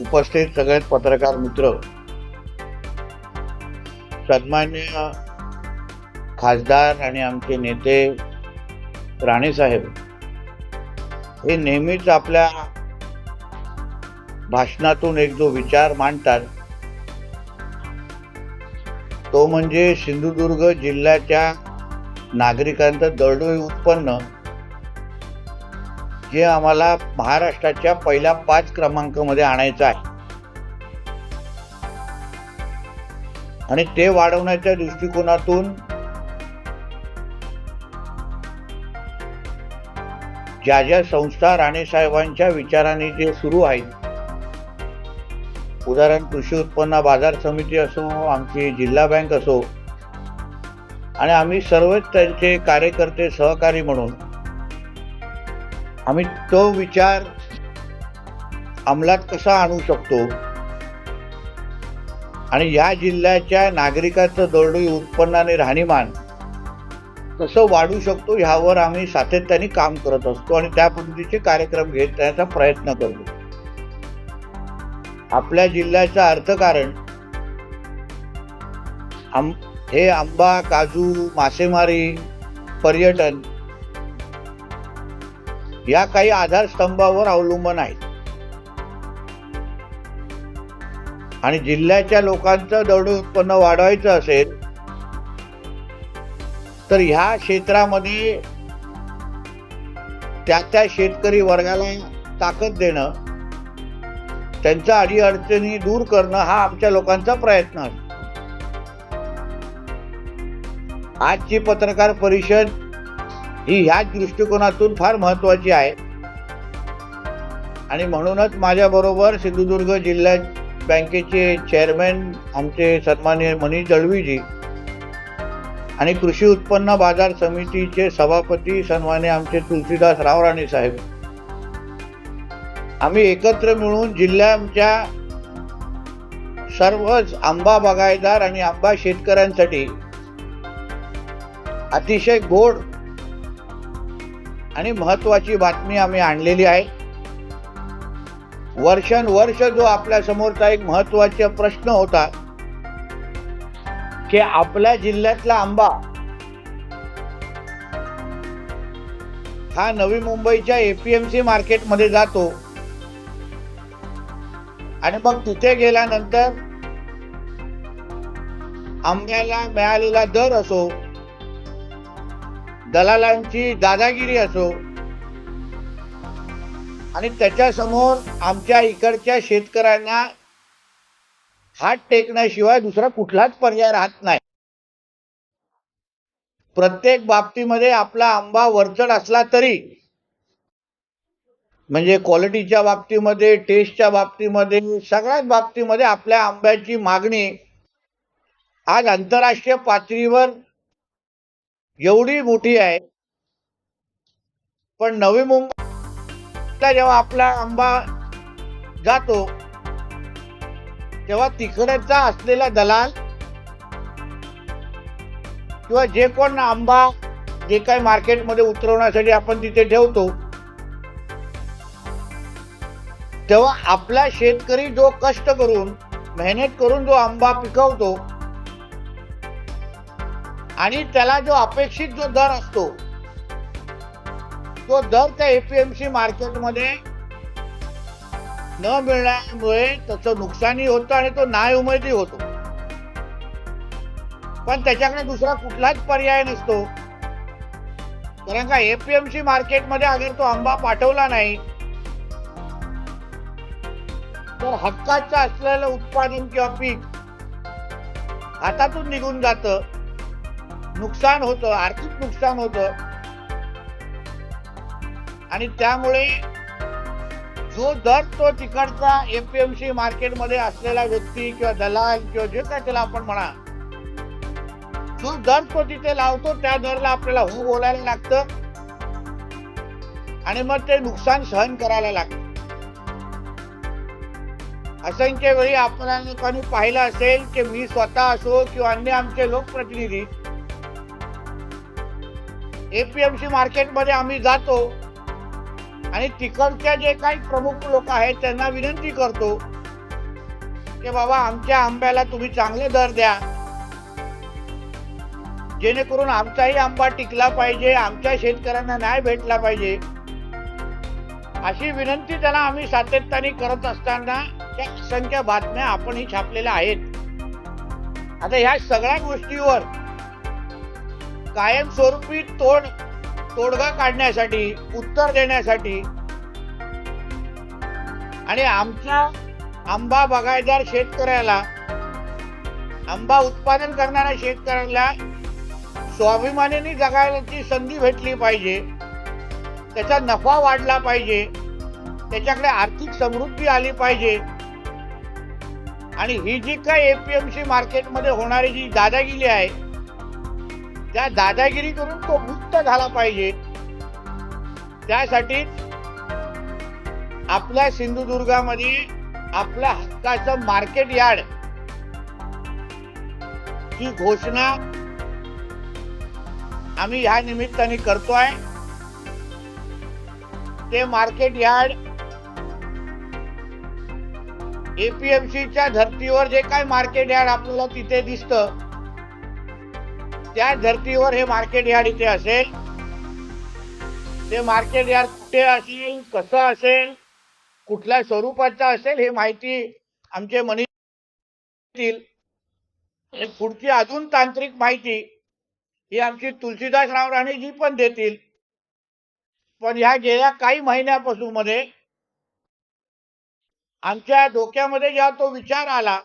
उपस्थित सगळेच पत्रकार मित्र सन्मान्य खासदार आणि आमचे नेते राणेसाहेब हे नेहमीच आपल्या भाषणातून एक जो विचार मांडतात तो म्हणजे सिंधुदुर्ग जिल्ह्याच्या नागरिकांचं दरडोई उत्पन्न जे आम्हाला महाराष्ट्राच्या पहिल्या पाच क्रमांकामध्ये आणायचं आहे. आणि ते वाढवण्याच्या दृष्टिकोनातून ज्या ज्या संस्था राणेसाहेबांच्या विचाराने जे सुरू आहेत उदाहरण कृषी उत्पन्न बाजार समिती असो आमची जिल्हा बँक असो आणि आम्ही सर्वच त्यांचे कार्यकर्ते सहकारी म्हणून आम्ही तो विचार अंमलात कसा आणू शकतो? आणि या जिल्ह्याच्या नागरिकाचं दरडोई उत्पन्न आणि राहणीमान कसं वाढू शकतो ह्यावर आम्ही सातत्याने काम करत असतो आणि त्या पद्धतीचे कार्यक्रम घेत त्याचा प्रयत्न करतो. आपल्या जिल्ह्याचं अर्थकारण आम हे आंबा काजू मासेमारी पर्यटन या काही आधारस्तंभावर अवलंबून आहेत. आणि जिल्ह्याच्या लोकांचं दरडोई उत्पन्न वाढवायचं असेल तर ह्या क्षेत्रामध्ये त्या त्या शेतकरी वर्गाला ताकद देणं त्यांच्या अडीअडचणी दूर करणं हा आमच्या लोकांचा प्रयत्न आहे. आजची पत्रकार परिषद ही ह्याच दृष्टिकोनातून फार महत्वाची आहे. आणि म्हणूनच माझ्याबरोबर सिंधुदुर्ग जिल्हा बँकेचे चेअरमॅन आमचे सन्मान्य मनीष दळवीजी आणि कृषी उत्पन्न बाजार समितीचे सभापती सन्माने आमचे तुलसीदास रावराणे साहेब. आम्ही एकत्र मिळून जिल्ह्याच्या सर्वच आंबा बागायदार आणि आंबा शेतकऱ्यांसाठी अतिशय गोड आणि महत्वाची बातमी आम्ही आणलेली आहे. वर्षानुवर्ष जो आपल्या समोरचा एक महत्त्वाचा प्रश्न होता की आपल्या जिल्ह्यातला आंबा हा नवी मुंबईच्या एपीएमसी मार्केटमध्ये जातो. आणि मग तिथे गेल्यानंतर आंब्याला मिळालेला दर असो दलालांची दादागिरी असो आणि त्याच्यासमोर आमच्या इकडच्या शेतकऱ्यांना हात टेकण्याशिवाय दुसरा कुठलाच पर्याय राहत नाही. प्रत्येक बाबतीमध्ये आपला आंबा वरचढ असला तरी म्हणजे क्वालिटीच्या बाबतीमध्ये टेस्टच्या बाबतीमध्ये सगळ्याच बाबतीमध्ये आपल्या आंब्याची मागणी आज आंतरराष्ट्रीय पातळीवर एवढी मोठी आहे. पण नवी मुंबईला जेव्हा आपला आंबा जातो तेव्हा तिकडचा असलेला दलाल किंवा जे कोण आंबा जे काही मार्केटमध्ये उतरवण्यासाठी आपण तिथे ठेवतो तेव्हा आपला शेतकरी जो कष्ट करून मेहनत करून जो आंबा पिकवतो आणि त्याला जो अपेक्षित जो दर असतो तो दर त्या एपीएमसी मार्केटमध्ये न मिळण्यामुळे त्याचं नुकसानही होतं आणि तो नाउमेदही होतो. पण त्याच्याकडे दुसरा कुठलाच पर्याय नसतो. कारण का एपीएमसी मार्केटमध्ये अगर तो आंबा पाठवला नाही तर हक्काचं असलेलं उत्पादन किंवा पीक हातातून निघून जातं. नुकसान होतं आर्थिक नुकसान होतं. आणि त्यामुळे जो दर तो तिकडचा एपीएमसी मार्केटमध्ये असलेला व्यक्ती किंवा दलाल किंवा जे काय त्याला आपण म्हणा जो दर तो तिथे लावतो त्या दरला आपल्याला हो बोलायला लागतं. आणि मग ते नुकसान सहन करायला लागतं. असंख्य वेळी आपल्या लोकांनी पाहिलं असेल की मी स्वतः असो किंवा अन्य आमचे लोकप्रतिनिधी एपीएमसी मार्केटमध्ये आम्ही जातो. आणि तिकडच्या जे काही प्रमुख लोक आहेत त्यांना विनंती करतो की बाबा आमच्या आंब्याला तुम्ही चांगले दर द्या. जेणेकरून आमचाही आंबा टिकला पाहिजे आमच्या शेतकऱ्यांना न्याय भेटला पाहिजे. अशी विनंती त्यांना आम्ही सातत्याने करत असताना त्या असंख्य बातम्या आपणही छापलेल्या आहेत. आता ह्या सगळ्या गोष्टीवर कायमस्वरूपी तोड तोडगा काढण्यासाठी उत्तर देण्यासाठी. आणि आमच्या आंबा बागायदार शेतकऱ्याला आंबा उत्पादन करणाऱ्या शेतकऱ्याला स्वाभिमानाने जगायची संधी भेटली पाहिजे. त्याचा नफा वाढला पाहिजे. त्याच्याकडे आर्थिक समृद्धी आली पाहिजे. आणि ही जी काय एपीएमसी मार्केटमध्ये होणारी जी दादागिरी आहे त्या दादागिरी करून तो मुक्त झाला पाहिजे त्यासाठी आपल्या सिंधुदुर्गामध्ये आपल्या हक्काचं मार्केट यार्ड ही घोषणा आम्ही ह्या निमित्ताने करतोय. ते मार्केट यार्ड एपीएमसीच्या धर्तीवर जे काय मार्केट यार्ड आपल्याला तिथे दिसतं त्या धर्तीवर हे मार्केट यार्ड इथे असेल. ते मार्केट यार्ड कुठे असेल कसं असेल कुठल्या स्वरूपाचं असेल हे माहिती आमचे मनीष पुढची अजून तांत्रिक माहिती ही आमची तुलसीदास राव राणेजी पण देतील. पण ह्या गेल्या काही महिन्यापासून मध्ये आमच्या डोक्यामध्ये जेव्हा तो विचार आला